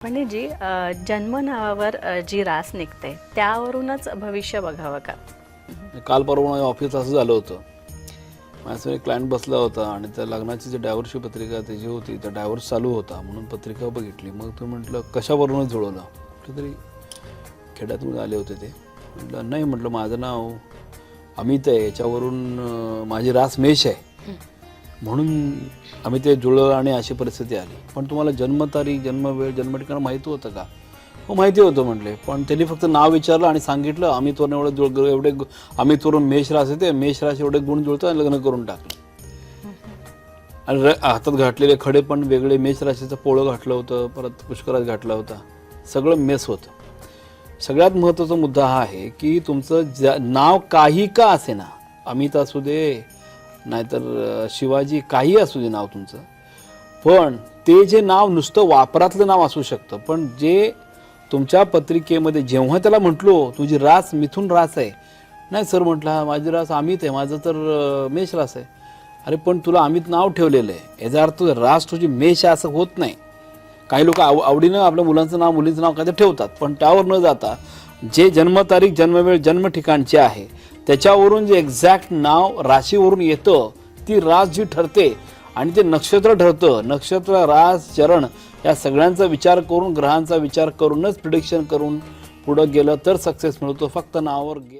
म्हणजे जी जन्म नावावर जी रास निघते त्यावरूनच भविष्य बघावं का? म्हणजे काल परवा ऑफिस असं झालं होतं. माझ्यासमोर एक क्लायंट बसला होता आणि त्या लग्नाची जी डायव्हर्सची पत्रिका त्याची होती त्या डायव्हर्स चालू होता म्हणून पत्रिका बघितली. मग तुम्ही म्हटलं कशावरूनच जुळवलं? कुठेतरी खेड्यातून आले होते ते. म्हटलं नाही म्हटलं माझं नाव अमित आहे. याच्यावरून माझी रास मेष आहे. म्हणून आम्ही ते जुळलं आणि अशी परिस्थिती आली. पण तुम्हाला जन्मतारीख जन्मवेळ जन्म ठिकाण माहिती होतं का? हो माहिती होतं म्हटले पण त्यांनी फक्त नाव विचारलं आणि सांगितलं आम्ही तोरण एवढं जुळ एवढे आम्ही तोरून मेष रास येते मेषराश एवढे गुण जुळतो आणि लग्न करून टाकलं. आणि हातात घातलेले खडे पण वेगळे मेष राशीचं पोळं घातलं होतं परत पुष्करात घातला होता. सगळं मेस होतं. सगळ्यात महत्त्वाचा मुद्दा हा आहे की तुमचं ज्या नाव काही का असे ना अमित असू दे नाहीतर शिवाजी काही असू दे नाव तुमचं. पण ते जे नाव नुसतं वापरातलं नाव असू शकतं. पण जे तुमच्या पत्रिकेमध्ये जेव्हा त्याला म्हटलो तुझी रास मिथून रास आहे. नाही सर म्हटलं "हा, माझी रास अमित आहे माझं तर मेष रास आहे. अरे पण तुला अमित नाव ठेवलेलं आहे. याचा अर्थ रास तुझी मेष आहे असं होत नाही. काही लोक आव आवडीनं आपल्या मुलांचं नाव मुलींचं नाव काहीतरी ठेवतात पण त्यावर न जाता जे जन्मतारीख जन्मवेळ जन्म ठिकाणचे आहे त्याच्यावरून जे एक्झॅक्ट नाव राशीवरून येतं ती रास जी ठरते आणि ते नक्षत्र ठरतं. नक्षत्र रास चरण या सगळ्यांचा विचार करून ग्रहांचा विचार करूनच प्रिडिक्शन करून पुढं गेलं तर सक्सेस मिळतो. फक्त नावावर